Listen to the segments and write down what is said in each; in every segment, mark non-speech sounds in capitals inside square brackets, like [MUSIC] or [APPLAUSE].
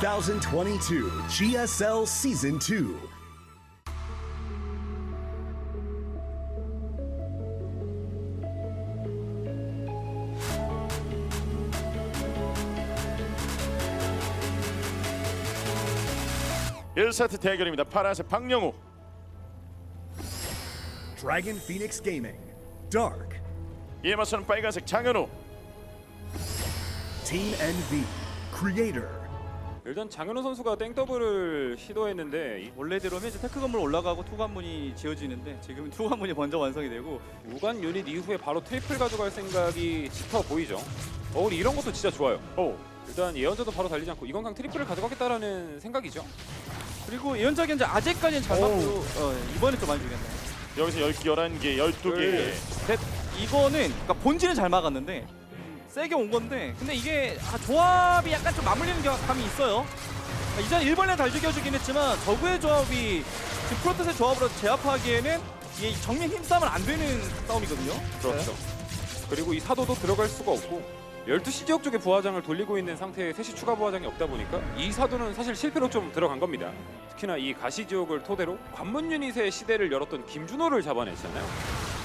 2022 GSL Season 2. 일세트 대결입니다. 파란색 박영우, Dragon Phoenix Gaming. Dark. 이에 맞서는 빨간색 장현우. Team NV. Creator. 일단 장현우 선수가 땡더블을 시도했는데 이 원래대로면 이제 테크 건물 올라가고 투 관문이 지어지는데 지금은 [LAUGHS] 투 관문이 먼저 완성이 되고 무관 유닛 이후에 바로 트리플 가져갈 생각이 짙어 보이죠. 어, 우리 이런 것도 진짜 좋아요. 오, 일단 예언자도 바로 달리지 않고 이건강 트리플을 가져가겠다라는 생각이죠. 그리고 예언자기 이제 아직까지는 잘 맞고 어, 이번에 좀 많이 주겠네. 여기서 10개, 11개, 12개. 둘, 셋. 이거는 그러니까 본질은 잘 막았는데 세게 온 건데 근데 이게 아, 조합이 약간 좀 맞물리는 겨- 감이 있어요. 아, 이전 1번에 달 죽여주긴 했지만 저그의 조합이 지금 프로토스의 조합으로 제압하기에는 이게 정면 힘싸움은 안 되는 싸움이거든요. 그렇죠. 그리고 이 사도도 들어갈 수가 없고 12시 지역 쪽에 부하장을 돌리고 있는 상태에 3시 추가 부하장이 없다 보니까 이 사도는 사실 실패로 좀 들어간 겁니다. 특히나 이 가시 지역을 토대로 관문 유닛의 시대를 열었던 김준호를 잡아냈잖아요.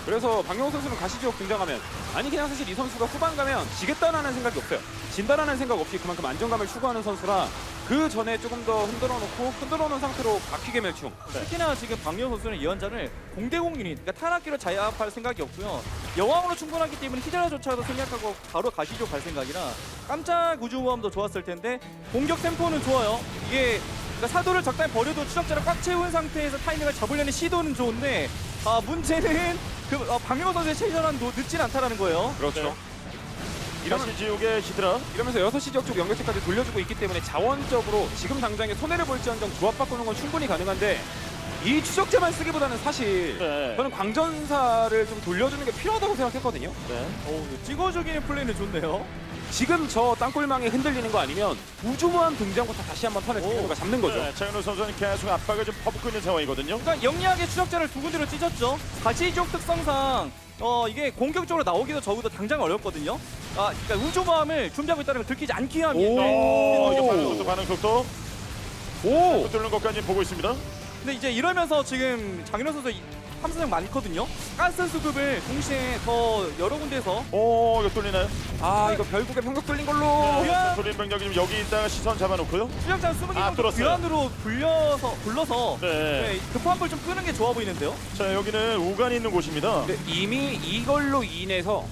그래서 박영호 선수는 가시 지역 등장하면 아니 그냥 사실 이 선수가 후반 가면 지겠다라는 생각이 없어요. 진다라는 생각 없이 그만큼 안정감을 추구하는 선수라 그 전에 조금 더 흔들어 놓고 흔들어 놓은 상태로 박히게 멸충. 특히나 지금 박명 선수는 예언자를 공대공 유닛, 그러니까 탄압기로 자압할 생각이 없고요. 여왕으로 충분하기 때문에 히드라조차도 생략하고 바로 가시죠 갈 생각이라 깜짝 우주모함도 좋았을 텐데 공격 템포는 좋아요. 이게 그러니까 사도를 적당히 버려도 추적자를 꽉 채운 상태에서 타이밍을 잡으려는 시도는 좋은데 아 문제는 그 어, 박명 선수의 최전환도 늦진 않다라는 거예요. 그렇죠. 네. 이러면 다시 지옥의 히드라. 이러면서 6시 지역 쪽 연결체까지 돌려주고 있기 때문에 자원적으로 지금 당장에 손해를 볼지언정 조합 바꾸는 건 충분히 가능한데 이 추적자만 쓰기보다는 사실 네. 저는 광전사를 좀 돌려주는 게 필요하다고 생각했거든요. 네. 어, 찍어주기는 플레이는 좋네요. 지금 저 땅굴망에 흔들리는 거 아니면 우주무한 등장부터 다시 한번 턴을 태우가 잡는 거죠. 네, 장현우 선수는 계속 압박을 좀 퍼붓고 있는 상황이거든요. 그러니까 영리하게 추적자를 두 군데로 찢었죠. 가시족 특성상 어 이게 공격적으로 나오기도 적어도 당장 어렵거든요. 아, 그러니까 우주마음을 준비하고 있다는 걸 들키지 않기 위함. 오, 반응 속도, 반응 속도. 오! 뚫는 것까지 보고 있습니다. 근데 이제 이러면서 지금 장인호 선수 이- 탐사정 많거든요. 가스 수급을 동시에 더 여러 군데서 오, 이거 뚫리나요? 아 이거 결국에 평격 뚫린 걸로. 야! 뚫린 병력이 지금 여기 있다가 시선 잡아놓고요. 추적자 20개 아, 정도 뚫었어요. 귀환으로 불려서 불러서 네. 네, 급한 불좀 끄는 게 좋아 보이는데요. 자, 여기는 우간이 있는 곳입니다. 근데 이미 이걸로 인해서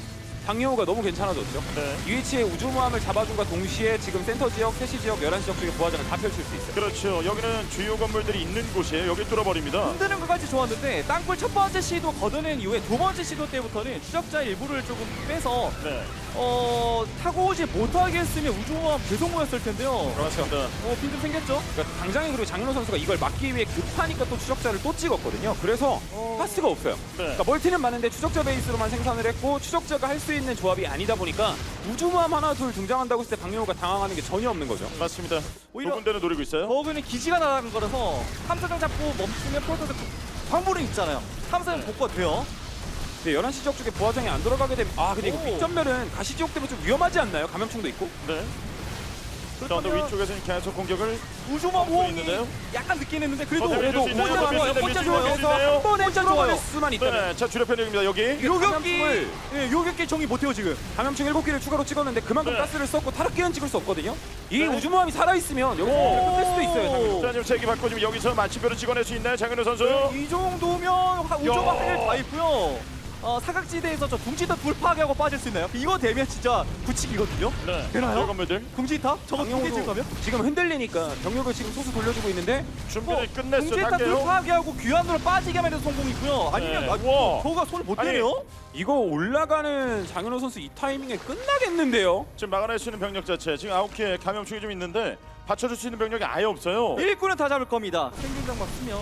박영호가 너무 괜찮아졌죠. 네. 이 위치에 우주모함을 잡아준과 동시에 지금 센터 지역, 3시 지역, 11시 지역 쪽에 부하장을 다 펼칠 수 있어요. 그렇죠. 여기는 주요 건물들이 있는 곳이에요. 여기 뚫어버립니다. 흔드는 것까지 좋았는데 땅굴 첫 번째 시도 거둬낸 이후에 두 번째 시도 때부터는 추적자 일부를 조금 빼서 네. 어 타고 오지 못하게 했으면 우주모함 계속 모였을 텐데요. 그렇습니다. 어 빈좀 생겼죠? 그러니까 당장에 그리고 장윤호 선수가 이걸 막기 위해 급하니까 또 추적자를 또 찍었거든요. 그래서 가스가 없어요. 네. 그러니까 멀티는 많은데 추적자 베이스로만 생산을 했고 추적자가 할수 있는 조합이 아니다 보니까 우주모함 하나 둘 등장한다고 했을 때 박영호가 당황하는 게 전혀 없는 거죠. 맞습니다. 오히려- 두 군데는 노리고 있어요. 버그는 기지가 나가는 거라서 탐사정 잡고 멈추면 프로토스 광불은 있잖아요. 탐사정 복구가 돼요. 근데 11시 지역 쪽에 부하장이 안 돌아가게 되면 아 근데 이거 오. 빅전멸은 가시 지역 때문에 좀 위험하지 않나요? 감염충도 있고. 네. 자, 언더 위쪽에서는 계속 공격을 막고 호응이 있는데요? 약간 늦긴 했는데 그래도 어, 네, 그래도 있나요? 혼자 좋아요. 혼자 밀수 좋아요. 있나요? 한 번에 혼자 좋아요. 수만 있다면 네. 자, 주력 편력입니다. 여기. 요격기 감염충을- 예, 요격기 정리 못해요 지금. 감염충 7개를 추가로 찍었는데 그만큼 네. 가스를 썼고 타락기는 찍을 수 없거든요. 이 네. 우주모함이 살아있으면 여기서 공격을 뺄 수도 있어요. 장윤호. 자, 지금 세기 받고 지금 여기서 마침표를 찍어낼 수 있나요? 장현우 선수. 이 정도면 화- 우주가 할일다 있고요. 어, 사각지대에서 저 둥지탑 불 파괴하고 빠질 수 있나요? 이거 되면 진짜 굳히기거든요. 네. 되나요? 둥지탑? 저거 두개 박영호도 찍으면? 지금 흔들리니까 병력을 지금 소수 돌려주고 있는데 준비를 끝냈어요. 둥지탑 불 할게요. 파괴하고 귀환으로 빠지게 하면 성공이고요. 아니면 네. 아, 우와. 저가 손을 못 아니, 대네요. 이거 올라가는 장현호 선수 이 타이밍에 끝나겠는데요. 지금 막아낼 수 있는 병력 자체 지금 아홉 개 감염충이 좀 있는데 받쳐줄 수 있는 병력이 아예 없어요. 일꾼은 다 잡을 겁니다. 생존장막 쓰면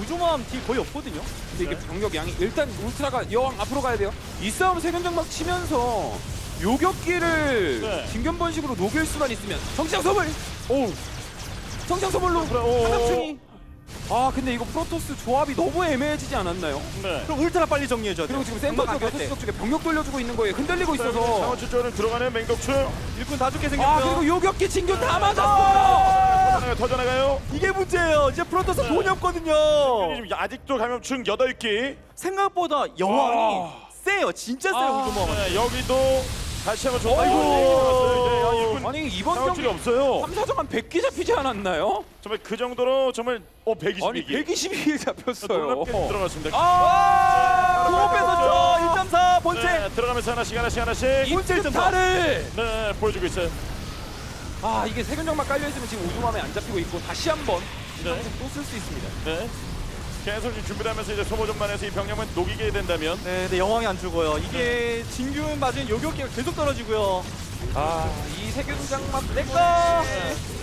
우주모함 딜 거의 없거든요. 근데 이게 네. 병력 양이 일단 울트라가 여왕 앞으로 가야 돼요. 이 싸움 세견장막 치면서 요격기를 네. 김견번식으로 녹일 수만 있으면 정치장 선물. 오. 성장 선물로 오. 한합충이. 아 근데 이거 프로토스 조합이 너무 애매해지지 않았나요? 네. 그럼 울트라 빨리 정리해줘야 돼. 그리고 지금 센터 쪽 여섯 시적 쪽에 병력 돌려주고 있는 거에 흔들리고 있어서. 상원 쪽으로 들어가는 맹독충. 일꾼 다 죽게 아 생겼고요. 그리고 요격기 진균 다 맞았어요. 터져나가요. 터져나가요. 이게 문제예요. 이제 프로토스 네. 돈이 없거든요. 지금 아직도 감염충 8기. 생각보다 여왕이 세요. 진짜 세요 아. 우주모함은. 네, 여기도 다시 한번 좀 아이고. 아, 아니 이번 경기 없어요. 3, 4점 한 100개 잡히지 않았나요? 정말 그 정도로 정말 어 122기. 아니 122개 잡혔어요. 들어갔습니다. 아, 공업 뺏었죠. 1.4 본체. 네, 들어가면서 하나씩 하나씩 하나씩 이틀타를 네 보여주고 있어요. 아 이게 세균장막 깔려있으면 지금 우주맘에 안 잡히고 있고 다시 한번 네. 또쓸 수 있습니다 네. 계속 지금 준비를 하면서 이제 소모전만 해서 이 병력만 녹이게 된다면 네, 근데 여왕이 안 죽어요. 이게 진균 맞은 요격기가 계속 떨어지고요. 아이 세균장막 내꺼.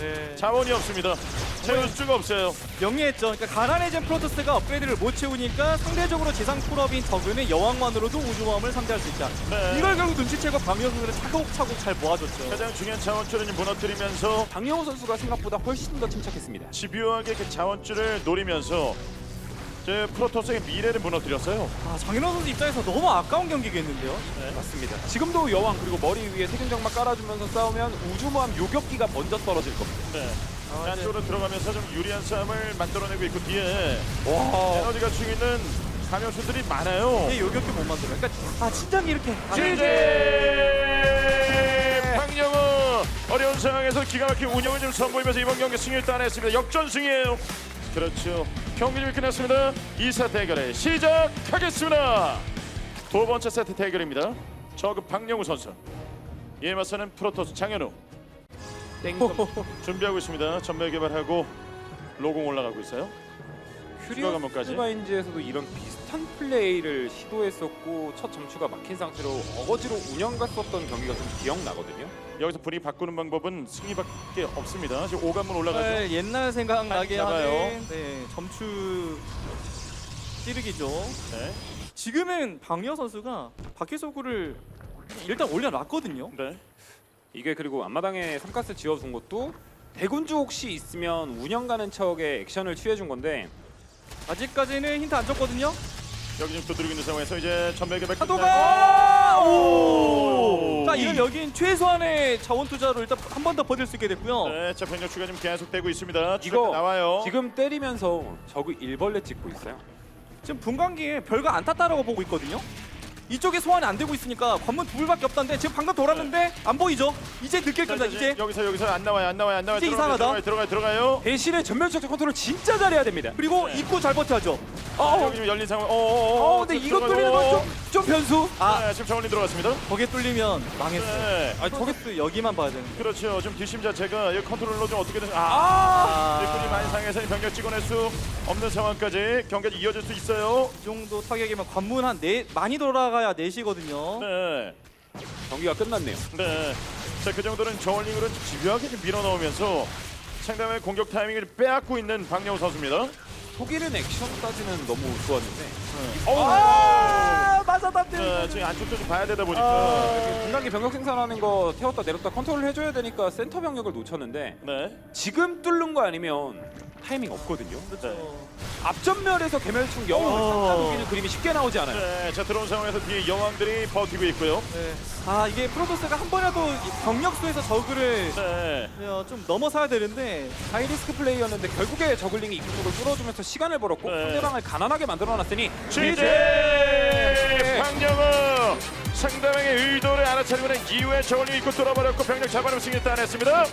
네. 자원이 없습니다. 채울 수가 없어요. 영리했죠. 그러니까 가난해진 프로토스가 업그레이드를 못 채우니까 상대적으로 지상 풀업인 저그는 여왕만으로도 우주모함을 상대할 수 있다. 네. 이걸 결국 눈치채고 방역을 차곡차곡 잘 모아줬죠. 가장 중요한 자원줄을 무너뜨리면서 박영호 선수가 생각보다 훨씬 더 침착했습니다 집요하게 그 자원줄을 노리면서 제 프로토스의 미래를 무너뜨렸어요. 아, 장인호 선수 입장에서 너무 아까운 경기겠는데요. 맞습니다 지금도 여왕 그리고 머리 위에 세균장막 깔아주면서 싸우면 우주모함 요격기가 먼저 떨어질 겁니다 네. 아, 안쪽으로 들어가면서 좀 유리한 싸움을 만들어내고 있고 뒤에 와 에너지가 죽 있는 감염수들이 많아요. 이게 요격기 못 만들어요. 그러니까 아 진작에 이렇게 제제 박영호 어려운 상황에서 기가 막힌 운영을 좀 선보이면서 이번 경기 승리를 따냈습니다. 역전 승이에요. 그렇죠. 경기 좀 끝났습니다. 2사 대결에 시작하겠습니다. 두 번째 세트 대결입니다. 저그 박영우 선수. 이에 맞서는 프로토스 장현우 땡 준비하고 있습니다. 전멸 개발하고 로공 올라가고 있어요. 추가. 큐리어스 마인즈에서도 이런 한 플레이를 시도했었고 첫 점추가 막힌 상태로 어거지로 운영 갔었던 경기가 좀 기억나거든요 여기서 분위기 바꾸는 방법은 승리밖에 없습니다. 지금 오관문 올라가죠. 정말 옛날 생각 나게 잡아요. 하는 네, 점추 찌르기죠. 네. 지금은 박여 선수가 바퀴소구를 일단 올려놨거든요. 네. 이게 그리고 앞마당에 삼가스 지어둔 것도 대군주 혹시 있으면 운영 가는 척에 액션을 취해준 건데 아직까지는 힌트 안 줬거든요. 여기 지금 두드리고 있는 상황에서 이제 전멸 개발 파도가 오! 자 이런 여긴 최소한의 자원 투자로 일단 한 번 더 버틸 수 있게 됐고요. 네, 자 병력 추가 지금 계속되고 있습니다. 이거 나와요. 지금 때리면서 저그 일벌레 찍고 있어요 지금 분광기에 별거 안 탔다라고 보고 있거든요. 이쪽에 소환이 안 되고 있으니까 관문 두 불밖에 없다는데 지금 방금 돌았는데 안 보이죠? 이제 느낄 자, 겁니다. 이제 여기서 여기서 안 나와요. 안 나와요. 안 나와요. 이제 이상하다. 들어가요. 들어가요. 들어가요. 대신에 전멸적 컨트롤 진짜 잘해야 됩니다 그리고 네. 입구 잘 버텨야죠. 어, 여기 지금 열린 상황. 어, 어, 어, 어 어, 근데 지금 이거. 뚫리는 어, 어. 건좀좀 변수 아 네, 지금 정원이 들어갔습니다. 거기에 뚫리면 망했어요. 네. 아 저게 여기만 봐야 되는 거. 그렇죠. 지금 뒷심 자체가 이 컨트롤로 좀 어떻게든 아, 아 일꾼이 많이 상해서 이 병력 찍어낼 수 없는 상황까지 경기가 이어질 수 있어요. 이 정도 타격이면 관문 한 네 많이 돌아가 야 4시거든요. 네. 경기가 끝났네요 네. 자, 그 정도는 저울링으로 집요하게 좀 밀어 넣으면서 상대방의 공격 타이밍을 빼앗고 있는 박영우 선수입니다. 독일은 액션까지는 너무 좋았는데 아 맞아담들. 네, 지금 안쪽도 좀 봐야 되다 보니까 아. 분단기 병력 생산하는 거 태웠다 내렸다 컨트롤 해줘야 되니까 센터 병력을 놓쳤는데 네. 지금 뚫는 거 아니면 타이밍 없거든요. 그렇죠. 앞전멸에서 개멸충 영웅을 어. 그림이 쉽게 나오지 않아요. 네, 자 들어온 상황에서 뒤에 여왕들이 버티고 있고요. 네. 아 이게 프로토스가 한 번이라도 이 병력수에서 저그를 네. 어, 좀 넘어서야 되는데 하이리스크 플레이였는데 결국에 저글링이 쪽을 뚫어주면서 시간을 벌었고 네. 상대방을 가난하게 만들어놨으니 취재 박영우 상대방의 의도를 알아차리고 난 이후에 저울링 입고 뚫어버렸고 병력 잡아내고 승리 따냈습니다.